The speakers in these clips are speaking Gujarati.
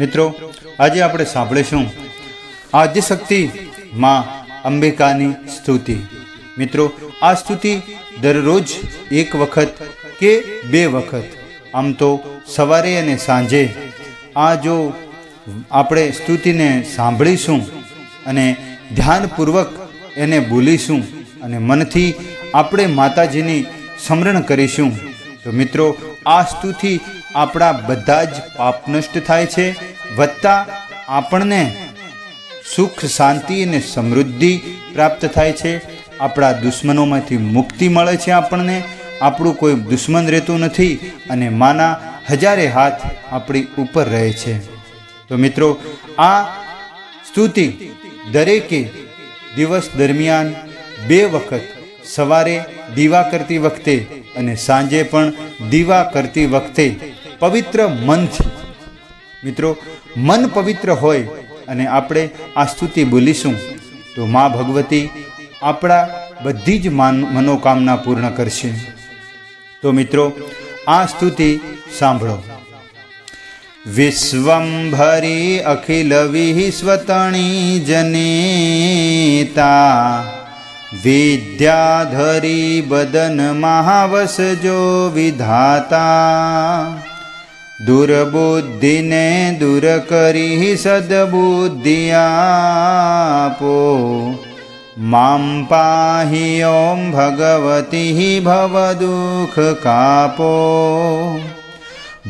મિત્રો, આજે આપણે સાંભળીશું આદ્યશક્તિ માં અંબિકાની સ્તુતિ. મિત્રો, આ સ્તુતિ દરરોજ એક વખત કે બે વખત? આમ તો સવારે અને સાંજે આ જો આપણે સ્તુતિને સાંભળીશું અને ધ્યાનપૂર્વક એને બોલીશું અને મનથી આપણે માતાજીની સ્મરણ કરીશું, તો મિત્રો, આ સ્તુતિ આપણા બધા જ પાપ નષ્ટ થાય છે, વત્તા આપણને સુખ, શાંતિ અને સમૃદ્ધિ પ્રાપ્ત થાય છે. આપણા દુશ્મનોમાંથી મુક્તિ મળે છે આપણને. આપણું કોઈ દુશ્મન રહેતું નથી અને માના હજારે હાથ આપણી ઉપર રહે છે. તો મિત્રો, આ સ્તુતિ દરેકે દિવસ દરમિયાન બે વખત સવારે દીવા કરતી વખતે અને સાંજે પણ દીવા કરતી વખતે પવિત્ર મનથી મિત્રો, મન પવિત્ર હોય અને આપણે આ સ્તુતિ બોલીશું, તો મા ભગવતી આપણા બધી જ માન, મનોકામના પૂર્ણ કરશે. તો મિત્રો, આ સ્તુતિ સાંભળો. વિશ્વંભરી અખિલ વિશ્વતણી જનેતા, વિદ્યાધરી બદન મહાવસજો વિધાતા. દુર્બુદ્ધિને દૂર કરી સદબુદ્ધિ આપો મામ પાહી ઓમ ભગવતી ભવદુઃખ કાપો.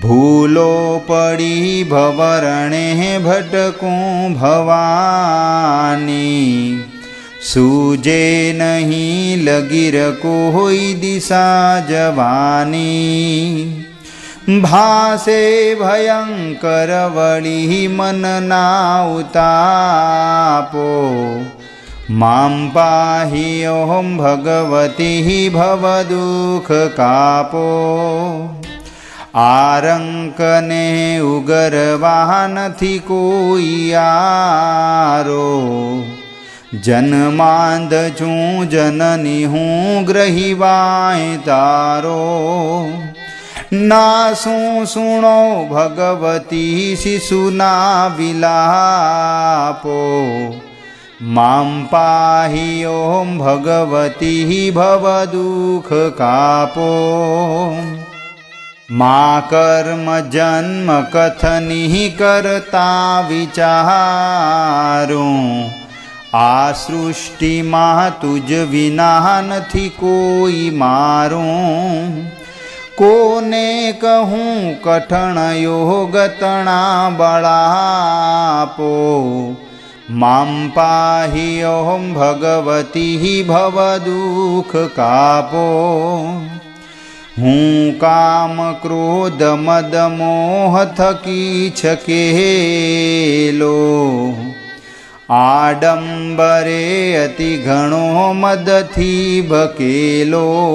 ભૂલો પડી ભવરણે ભટકું ભવાની. સૂજે નહીં લગીર કોઈ દિશા જવાની. ભાસે ભયંકર વળી મનના ઉતાપો મામ પાહી ઓમ ભગવતી ભવદુઃખ કાપો આરંકને ઉગરવા નથી કોઈ આરો જન્માંધ છું જનની હું ગ્રહીવાય તારો ના શું સુણો ભગવતી શિશુના વિલાપો? મામ પાહી ઓમ ભગવતી ભવદુઃખ કાપો. મા કર્મ જન્મ કથની કરતા વિચારું. આ સૃષ્ટિમાં તુજ વિના નથી કોઈ મારું. કોને કહું કઠણ યોગ તણા બળાપો? મામ પાહી ઓમ ભગવતી ભવદુઃખ કાપો. હું કામ ક્રોધ મદ મોહ થકી છકેલો આડંબરે અતિ ઘણો મદથી ભકેલો.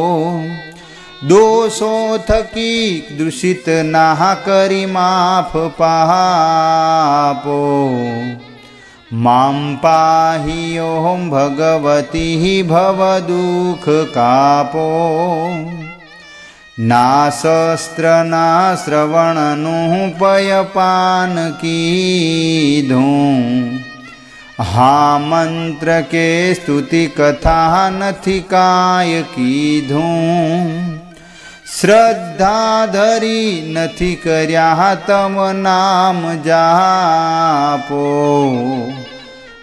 દોષો થકી દૂષિત ના કરી માફ પાપો. મામ પાહી ઓમ ભગવતી ભવદુઃખ કાપો. ના શસ્ત્ર ના શ્રવણનું પયપાન કીધું. હા મંત્ર કે સ્તુતિ કથા નથી કાય કીધું. શ્રદ્ધા ધરી નથી કર્યા તમ નામ જાપો.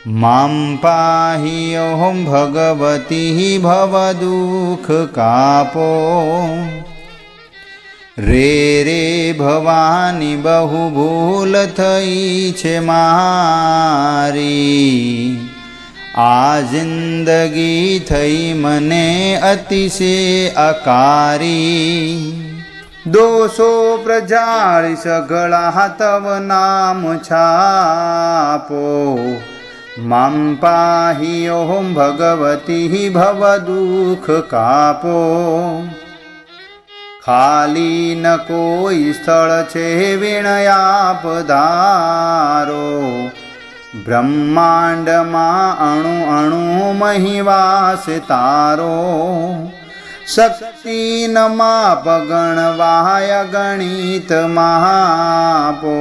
મામ પાહી ઓમ ભગવતી ભવદુઃખ કાપો. રે રે ભવાની બહુ ભૂલ થઈ છે મારી. આ જિંદગી થઈ મને અતિશય અકારી. દોષો પ્રજાળી સગળા તવ નામ છાપો. મામ પાહી ઓમ ભગવતી ભવદુઃખ કાપો. ખાલી ન કોઈ સ્થળ છે વિણયાપ પધારો બ્રહ્માંડમાં અણુ અણુ મહિવાસ તારો. શક્તિ નમા પગણવાય ગણિત મહાપો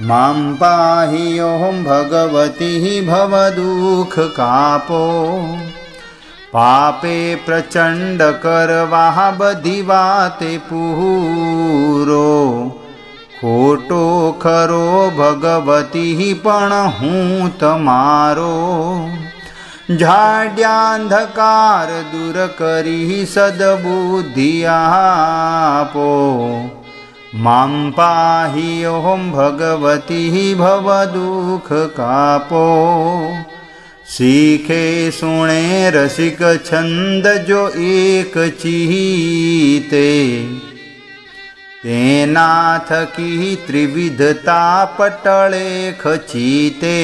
માં પાહિ ઓમ ભગવતી ભવદુઃખકાપો પાપે પ્રચંડ કરવા બધી વાતે પૂરો ખરો ભગવતી પણ હું તમારો જાડ્યાંધકાર દૂર કરી સદબુદ્ધિ આપો. માં પાહી ઓમ ભગવતી ભવદુઃખ કાપો. શીખે સુણે રસિક છંદ જો એક ચીતે. તેના થકી ત્રિવિધતા પટળે ખચીતે.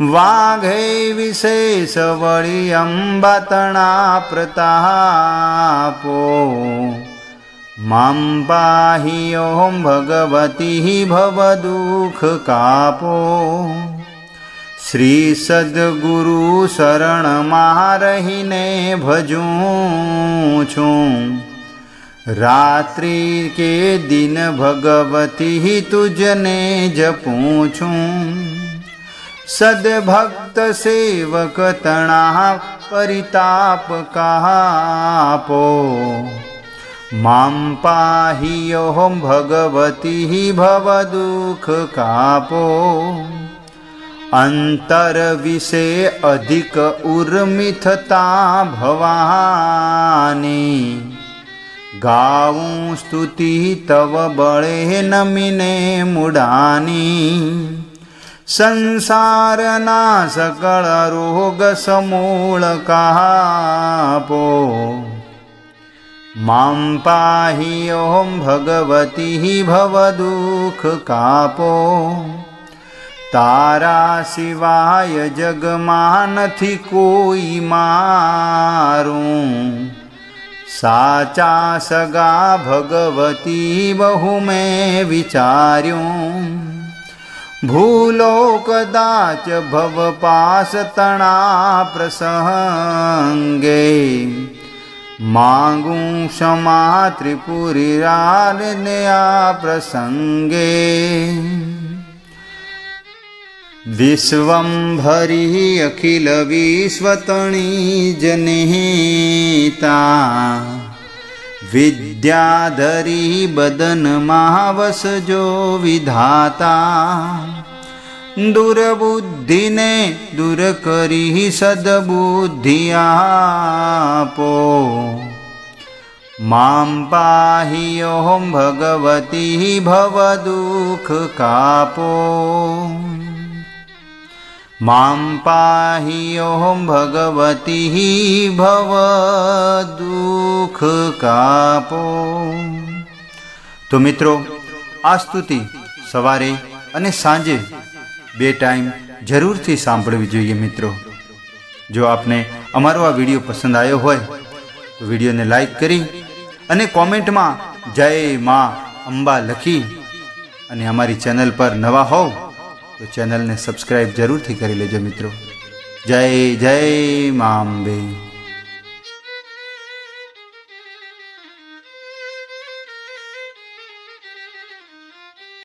વાઘે વિશેષ વળી અંબાતણા પ્રતાપો. મામ પાહી ઓમ ભગવતી ભવદુઃખ કાપો. શ્રી સદગુરુ શરણમાં રહીને ભજું છું. રાત્રિ કે દિન ભગવતી તુજને જપું છું સદભક્ત સેવક તણા પરિતાપ કાપો. માં પાહિ ઓમ ભગવતી ભવદુઃખ કાપો. અંતર વિશે અધિક ઉર્મિથતા ભવાની. ગાવું સ્તુતિ તવ બળે નમીને મુડાની. સંસારના સકળ રોગ સમૂળ કાપો. માં પાહી ઓમ ભગવતી ભવદુઃખ કાપો. તારા સિવાય જગમાં નથી કોઈ મારું. સાચા સગા ભગવતી બહુ મેં વિચાર્યું ભૂલો કદાચ ભવ પાસ તણા પ્રસંગે માંગું ક્ષમા ત્રિપુરી રાને આ પ્રસંગે વિશ્વંભરી અખિલ વિશ્વતણી જનેતા વિદ્યાધરી બદનમાં વસજો વિધાતા દુર્બુદ્ધિને દૂર કરી સદબુદ્ધિ આપો ઓમ ભગવતી ભવ દુઃખ કાપો તો મિત્રો આ સ્તુતિ સવારે અને સાંજે બે ટાઈમ જરૂરથી સાંભળવી જોઈએ મિત્રો જો આપને અમારો આ વીડિયો પસંદ આવ્યો હોય તો વિડીયોને લાઈક કરી અને કોમેન્ટમાં જય મા અંબા લખી અને અમારી ચેનલ પર નવા હોવ તો ચેનલને સબસ્ક્રાઈબ જરૂરથી કરી લેજો મિત્રો. જય જય મા અંબે